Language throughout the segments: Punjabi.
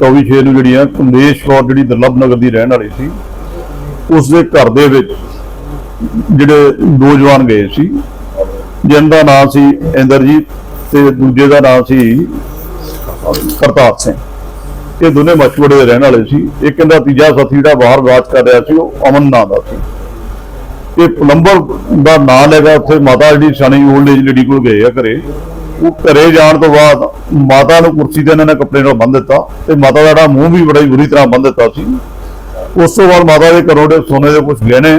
24 ਛੇ ਨੂੰ ਜਿਹੜੀ ਆ ਕਮਲੇਸ਼ ਕੌਰ ਜਿਹੜੀ ਦੁਰਲਭ ਨਗਰ ਦੀ ਰਹਿਣ ਵਾਲੀ ਸੀ, ਉਸ ਦੇ ਘਰ ਦੇ ਵਿੱਚ ਜਿਹੜੇ ਦੋ ਜਵਾਨ ਗਏ ਸੀ ਜਿਨ੍ਹਾਂ ਦਾ ਨਾਮ ਸੀ ਇੰਦਰਜੀਤ ਤੇ ਦੂਜੇ ਦਾ ਨਾਮ ਸੀ ਕਰਤਾਰ ਸਿੰਘ। ਇਹ ਦੋਨੇ ਮਛਵੜੇ ਦੇ ਰਹਿਣ ਵਾਲੇ ਸੀ। ਇੱਕ ਇਹਦਾ ਤੀਜਾ ਸਾਥੀ ਜਿਹੜਾ ਬਾਹਰ ਬਾਤ ਕਰ ਰਿਹਾ ਸੀ, ਉਹ ਅਮਨ ਨਾਂ ਦਾ ਸੀ। ਇਹ ਪਲੰਬਰ ਦਾ ਨਾਂ ਲੈਗਾ ਉੱਥੇ ਮਾਤਾ ਜਿਹੜੀ ਸਣੀ ਓਲਡ ਏਜ ਲੇਡੀ ਕੋਲ ਗਏ ਆ ਘਰੇ। ਉਹ ਘਰੇ ਜਾਣ ਤੋਂ ਬਾਅਦ ਮਾਤਾ ਨੂੰ ਕੁਰਸੀ ਤੇ ਇਹਨਾਂ ਨੇ ਕੱਪੜੇ ਨਾਲ ਬੰਨ ਦਿੱਤਾ ਤੇ ਮਾਤਾ ਦਾ ਜਿਹੜਾ ਮੂੰਹ ਵੀ ਬੜਾ ਹੀ ਬੁਰੀ ਤਰ੍ਹਾਂ ਬੰਨ ਦਿੱਤਾ ਸੀ। ਉਸ ਤੋਂ ਬਾਅਦ ਮਾਤਾ ਦੇ ਘਰੋਂ ਦੇ ਸੋਨੇ ਦੇ ਕੁਝ ਗਹਿਣੇ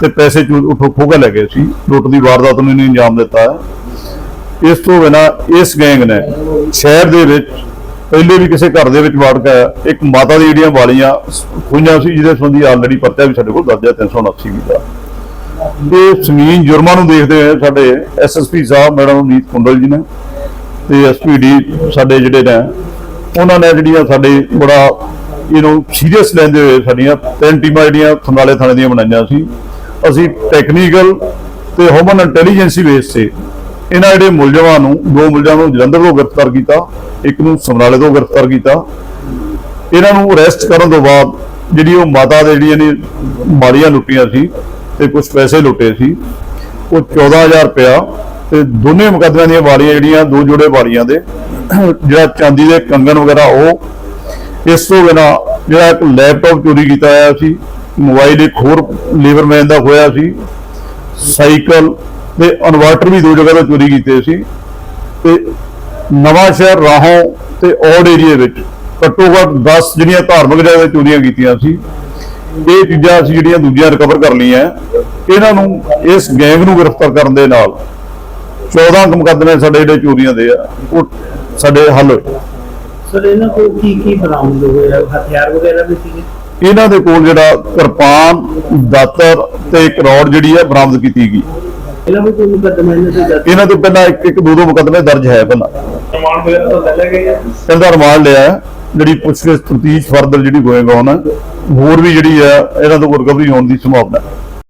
ਤੇ ਪੈਸੇ ਉਠੋ ਖੋਹ ਕੇ ਲੈ ਗਏ ਸੀ। ਲੁੱਟ ਦੀ ਵਾਰਦਾਤ ਨੂੰ ਇਹਨੇ ਅੰਜਾਮ ਦਿੱਤਾ ਹੈ। ਇਸ ਤੋਂ ਬਿਨਾਂ ਇਸ ਗੈਂਗ ਨੇ ਸ਼ਹਿਰ ਦੇ ਵਿੱਚ ਪਹਿਲੇ ਵੀ ਕਿਸੇ ਘਰ ਦੇ ਵਿੱਚ ਵਾੜ ਕੇ ਇੱਕ ਮਾਤਾ ਦੀ ਜਿਹੜੀਆਂ ਵਾਲੀਆਂ ਖੋਈਆਂ ਸੀ, ਜਿਹਦੇ ਸੰਬੰਧੀ ਆਲਰੇਡੀ ਪਰਚਾ ਵੀ ਸਾਡੇ ਕੋਲ ਦਰਜ ਹੈ 379 ਵੀ ਦਾ। ਤੇ ਜ਼ਮੀਨ ਜੁਰਮਾਂ ਨੂੰ ਦੇਖਦੇ ਹੋਏ ਸਾਡੇ ਐਸਐਸਪੀ ਸਾਹਿਬ, ਮੈਡਮ ਅਮਨੀਤ ਕੁੰਡਲ ਜੀ ਨੇ ਤੇ ਐਸਪੀਡੀ ਸਾਡੇ ਜਿਹੜੇ ਨੇ, ਉਹਨਾਂ ਨੇ ਜਿਹੜੀਆਂ ਸਾਡੇ ਬੜਾ ਇਹਨੂੰ ਸੀਰੀਅਸ ਲੈਂਦੇ ਹੋਏ ਸਾਡੀਆਂ ਤਿੰਨ ਟੀਮਾਂ ਜਿਹੜੀਆਂ ਖੰਗਾਲੇ ਥਾਣੇ ਦੀਆਂ ਬਣਾਈਆਂ ਸੀ। ਅਸੀਂ ਟੈਕਨੀਕਲ ਤੇ ਹਿਊਮਨ ਇੰਟੈਲੀਜੈਂਸੀ ਬੇਸ ਤੇ ਇਹਨਾਂ ਜਿਹੜੇ ਮੁਲਜ਼ਮਾਂ ਨੂੰ, ਦੋ ਮੁਲਜ਼ਮਾਂ ਨੂੰ ਜਲੰਧਰ ਤੋਂ ਗ੍ਰਿਫਤਾਰ ਕੀਤਾ, ਇੱਕ ਨੂੰ ਸਮਰਾਲੇ ਤੋਂ ਗ੍ਰਿਫਤਾਰ ਕੀਤਾ। ਇਹਨਾਂ ਨੂੰ ਅਰੈਸਟ ਕਰਨ ਤੋਂ ਬਾਅਦ ਜਿਹੜੀ ਉਹ ਮਾਤਾ ਦੇ ਜਿਹੜੀਆਂ ਨੇ ਮਾਲੀਆਂ ਲੁੱਟੀਆਂ ਸੀ ਤੇ ਕੁਝ ਪੈਸੇ ਲੁੱਟੇ ਸੀ। ਉਹ 14000 ਰੁਪਇਆ ਤੇ ਦੋਨੇ ਮੁਕੱਦਮਿਆਂ ਦੀਆਂ ਵਾਲੀਆਂ ਜਿਹੜੀਆਂ, ਦੋ ਜੋੜੇ ਵਾਲੀਆਂ ਦੇ, ਜਿਹੜਾ ਚਾਂਦੀ ਦੇ ਕੰਗਣ ਵਗੈਰਾ ਉਹ, ਇਸ ਤੋਂ ਬਿਨਾਂ ਜਿਹੜਾ ਇੱਕ ਲੈਪਟਾਪ ਚੋਰੀ ਕੀਤਾ ਹੋਇਆ ਸੀ, ਮੋਬਾਈਲ ਇੱਕ ਹੋਰ ਲੇਬਰਮੈਨ ਦਾ ਹੋਇਆ ਸੀ, ਸਾਈਕਲ ਤੇ ਇਨਵਰਟਰ ਵੀ ਦੋ ਜਗ੍ਹਾ ਤੋਂ ਚੋਰੀ ਕੀਤੇ ਸੀ ਤੇ ਨਵਾਂ ਸ਼ਹਿਰ ਰਾਹੋਂ ਤੇ ਔਡ ਏਰੀਆ ਵਿੱਚ ਘੱਟੋ ਘੱਟ 10 ਜਿਹੜੀਆਂ ਧਾਰਮਿਕ ਜਗ੍ਹਾ ਤੇ ਚੋਰੀਆਂ ਕੀਤੀਆਂ ਸੀ। ਇਹ ਚੀਜ਼ਾਂ ਅਸੀਂ ਜਿਹੜੀਆਂ ਦੂਜੀਆਂ ਰਿਕਵਰ ਕਰ ਲਈਆਂ ਇਹਨਾਂ ਨੂੰ ਇਸ ਗੈਂਗ ਨੂੰ ਗ੍ਰਿਫਤਾਰ ਕਰਨ ਦੇ ਨਾਲ 14 ਕੁ ਮੁਕੱਦਮੇ ਸਾਡੇ ਜਿਹੜੇ ਚੋਰੀਆਂ ਦੇ ਆ ਉਹ ਸਾਡੇ ਹੱਲ ਹੋਏ। ਸਰ ਇਹਨਾਂ ਕੋਲ ਕੀ ਕੀ ਬਰਾਮਦ ਹੋਇਆ? ਹਥਿਆਰ ਵਗੈਰਾ ਵੀ ਸੀਗੇ? ਇਹਨਾਂ ਦੇ ਕੋਲ ਜਿਹੜਾ ਕਿਰਪਾਨ ਦਾਤਰ ਤੇ ਇੱਕ ਰੌਡ ਜਿਹੜੀ ਹੈ ਬਰਾਮਦ ਕੀਤੀ ਗਈ। ਇਹਨਾਂ ਵਿੱਚ ਕੋਈ ਮੁਕੱਦਮਾ ਇਹਨਾਂ ਦੇ ਦਰਜ? ਇਹਨਾਂ ਤੇ ਪਹਿਲਾਂ ਇੱਕ ਇੱਕ ਦੋ ਦੋ ਮੁਕੱਦਮੇ ਦਰਜ ਹੈ ਪਹਿਲਾਂ। ਸਮਾਨ ਵਗੈਰਾ ਤਾਂ ਲੈ ਇਹਦਾ ਰਿਮਾਂਡ ਲਿਆ। ਜਿਹੜੀ ਪੁੱਛਗਿੱਛ, ਤਫਤੀਸ਼, ਫਰਦਰ ਜਿਹੜੀ ਗੋਇੰਗ ਔਨ ਹੈ ਹੋਰ ਵੀ ਜਿਹੜੀ ਹੈ ਇਹਨਾਂ ਤੋਂ ਰਿਕਵਰੀ ਹੋਣ ਦੀ ਸੰਭਾਵਨਾ ਹੈ।